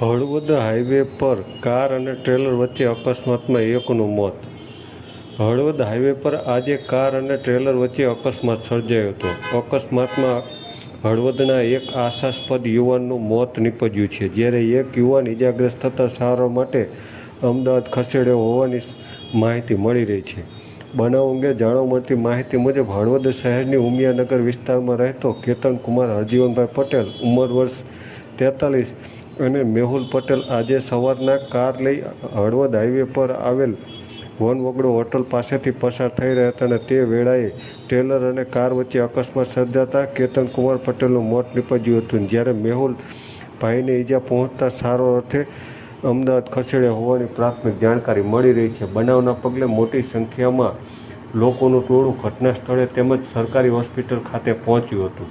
Halvad highway પર car અને trailer વચ્ચે અકસ્માતમાં એકનું મોત. હળવદ હાઈવે પર આજે કાર અને ટ્રેલર વચ્ચે અકસ્માત સર્જાયો હતો. અકસ્માતમાં હળવદના એક આશાસ્પદ યુવાનનું મોત નીપજ્યું છે. જ્યારે એક યુવાન ઇજાગ્રસ્ત થતાં સારો માટે અમદાવાદ ખસેડ્યો હોવાની માહિતી મળી રહી છે. બનાવ અંગે જાણવા મળતી માહિતી મુજબ, હળવદ શહેરની ઉમિયાનગર વિસ્તારમાં રહેતો કેતન કુમાર હરજીવનભાઈ પટેલ ઉંમર વર્ષ તેતાલીસ અને મેહુલ પટેલ આજે સવારના કાર લઈ હળવદ હાઈવે પર આવેલ વનવગડો હોટલ પાસેથી પસાર થઈ રહ્યા હતા અને તે વેળાએ ટ્રેલર અને કાર વચ્ચે અકસ્માત સર્જાતા કેતન કુમાર પટેલનું મોત નીપજ્યું હતું. જ્યારે મેહુલ ભાઈને ઈજા પહોંચતા સારો અર્થે અમદાવાદ ખસેડ્યા હોવાની પ્રાથમિક જાણકારી મળી રહી છે. બનાવના પગલે મોટી સંખ્યામાં લોકોનું ટોળું ઘટના સ્થળે તેમજ સરકારી હોસ્પિટલ ખાતે પહોંચ્યું હતું.